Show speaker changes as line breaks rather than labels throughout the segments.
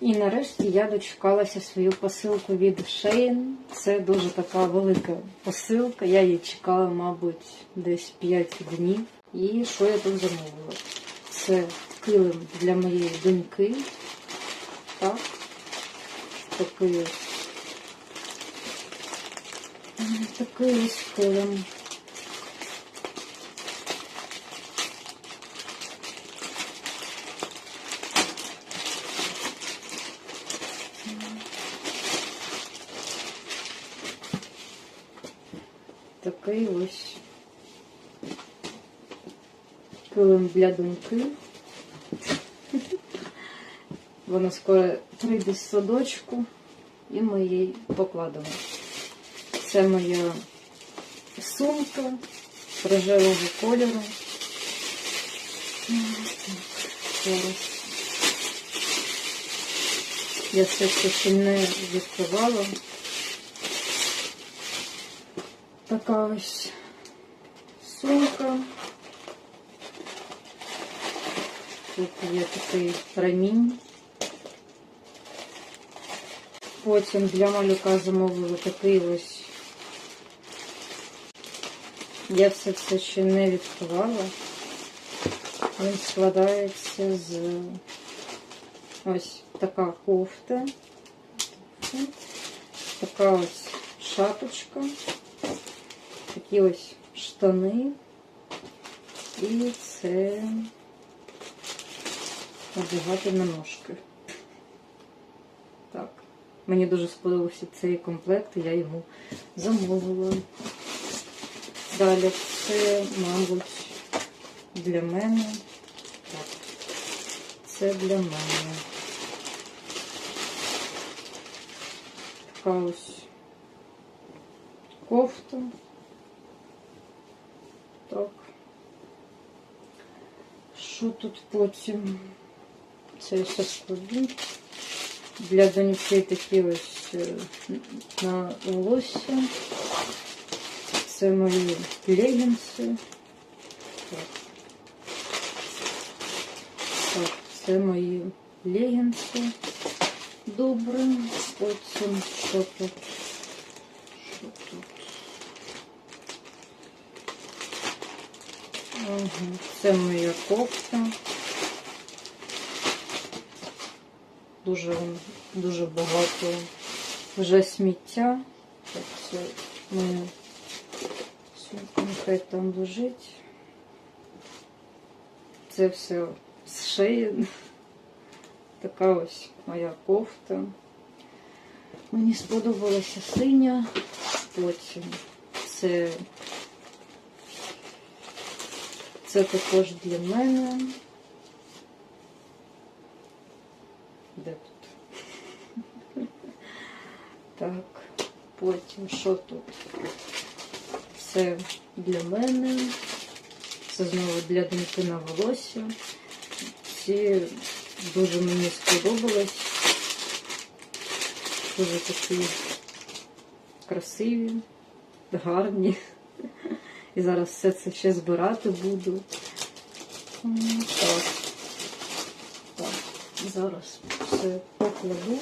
І нарешті я дочекалася свою посилку від Shein. Це дуже така велика посилка. Я її чекала, мабуть, десь 5 днів. І що я тут замовила? Це килим для моєї доньки. Так. Такий. Такий ось килим. Такий ось килим для доньки. Вона скоро прийде з садочку і ми їй покладемо. Це моя сумка рожевого кольору. Я все ще не відкривала. Така ось сумка. Тут є такий ремінь. Потім для малюка замовила такий ось. Я все це ще не відкривала. Він складається з ось така кофта. Така ось шапочка. Такі ось штани. І це одягати на ножки. Так. Мені дуже сподобався цей комплект, я його замовила. Далі це, мабуть, для мене. Так. Це для мене. Така ось кофта. Так. Що тут потім? Це все складу. Для доньки такі ось е, на волосся. Це мої легінси. Так. так, це мої легінси. Добре. Потім що тут? Що тут? Ага, це моя кофта. Дуже, дуже багато вже сміття. Так, моя сумка нехай там лежить. Це все з шиї. Така ось моя кофта. Мені сподобалася синя. Потім це це також для мене. Де тут? Так, потім що тут? Це для мене. Це знову для доньки на волосся. Ці дуже мені сподобалось. Дуже такі красиві, гарні. І зараз все це ще збирати буду. Так. Так, зараз все покладу.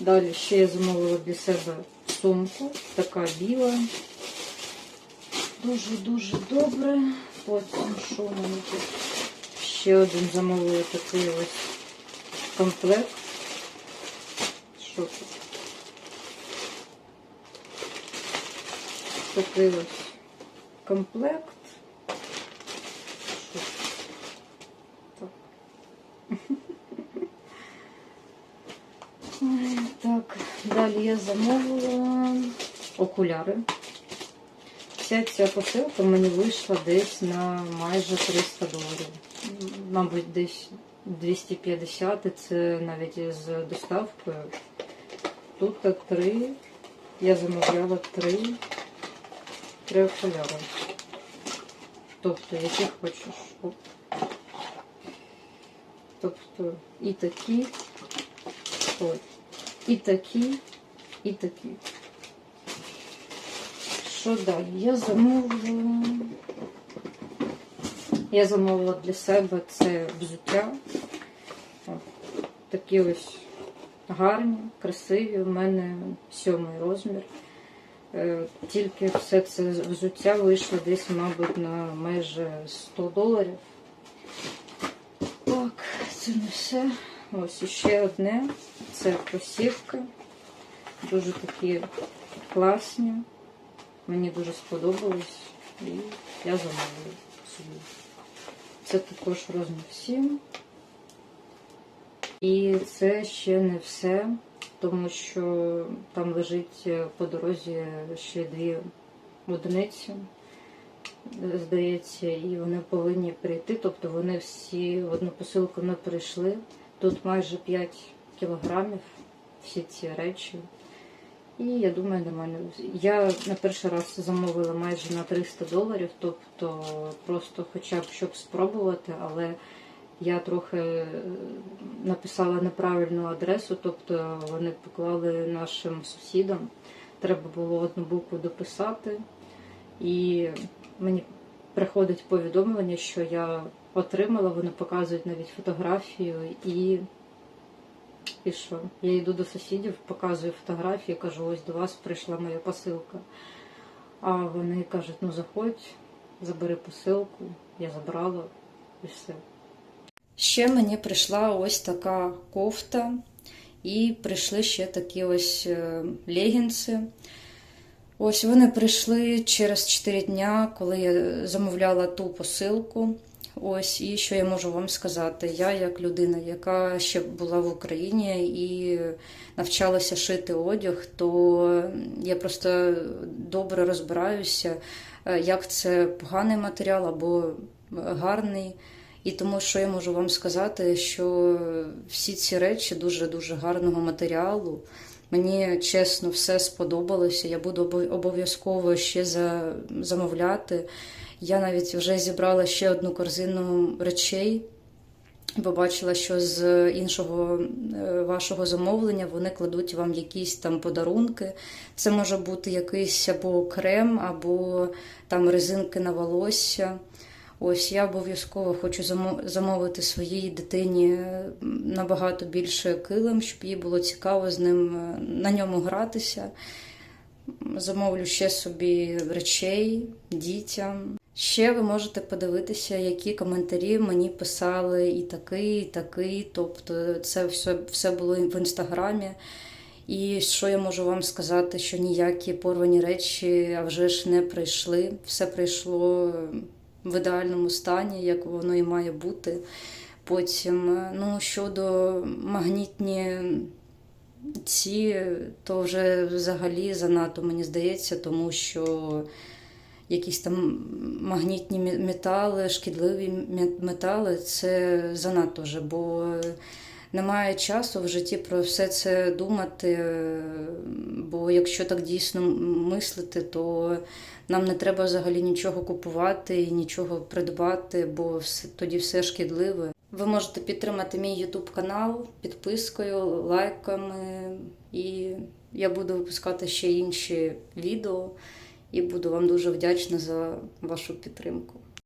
Далі ще я замовила для себе сумку, така біла. Дуже-дуже добре. Потім що мене тут? Ще один замовила такий ось комплект. Що тут? Такий ось комплект. Так. Так, далі я замовила окуляри. Вся ця посилка мені вийшла десь на майже 300 доларів. Мабуть, десь 250, і це навіть з доставкою. Тут три. Я замовляла три. Окуляри. Тобто, які хочеш. Тобто і такі, ой, і такі, і такі. Що далі? Я замовила. Я замовила для себе це взуття. Такі ось гарні, красиві. У мене сьомий розмір. Е, Тільки все це взуття вийшло десь, мабуть, на майже 100 доларів. Так, це не все. Ось іще одне. Це кросівки. Дуже такі класні. Мені дуже сподобалось. І я замовила собі. Це також розмір 7. І це ще не все, тому що там лежить е, по дорозі ще дві одиниці, е, здається, і вони повинні прийти. Тобто вони всі в одну посилку не прийшли. Тут майже 5 кілограмів всі ці речі. І я думаю, нормально. Я на перший раз замовила майже на 300 доларів, тобто просто хоча б щоб спробувати, але я трохи е, написала неправильну адресу, тобто вони поклали нашим сусідам. Треба було одну букву дописати, і мені приходить повідомлення, що я отримала, вони показують навіть фотографію і. І що? Я йду до сусідів, показую фотографії, кажу, ось до вас прийшла моя посилка. А вони кажуть, ну заходь, забери посилку, я забрала і все. Ще мені прийшла ось така кофта, і прийшли ще такі ось е, легінси. Ось вони прийшли через 4 дня, коли я замовляла ту посилку. Ось і що я можу вам сказати. Я, як людина, яка ще була в Україні і навчалася шити одяг, то я просто добре розбираюся, е, як це поганий матеріал або гарний. І тому, що я можу вам сказати, що всі ці речі дуже дуже гарного матеріалу. Мені чесно все сподобалося. Я буду обов'язково ще замовляти. Я навіть вже зібрала ще одну корзину речей. Побачила, що з іншого е, вашого замовлення вони кладуть вам якісь там подарунки. Це може бути якийсь або крем, або там резинки на волосся. Ось я обов'язково хочу замовити своїй дитині е, набагато більше килим, щоб їй було цікаво з ним е, на ньому гратися. Замовлю ще собі речей дітям. Ще ви можете подивитися, які коментарі мені писали і такий, і такий. Тобто це все, все було в інстаграмі. І що я можу вам сказати, що ніякі порвані речі а вже ж не прийшли. Все прийшло в ідеальному стані, як воно і має бути. Потім, е, ну, щодо магнітні ці, то вже взагалі занадто мені здається, тому що якісь там магнітні метали, шкідливі метали це занадто вже, бо немає часу в житті про все це думати. е, Бо якщо так дійсно мислити, то нам не треба взагалі нічого купувати і нічого придбати, бо все, тоді все шкідливе. Ви можете підтримати мій YouTube канал підпискою, лайками, і я буду випускати ще інші відео і буду вам дуже вдячна за вашу підтримку.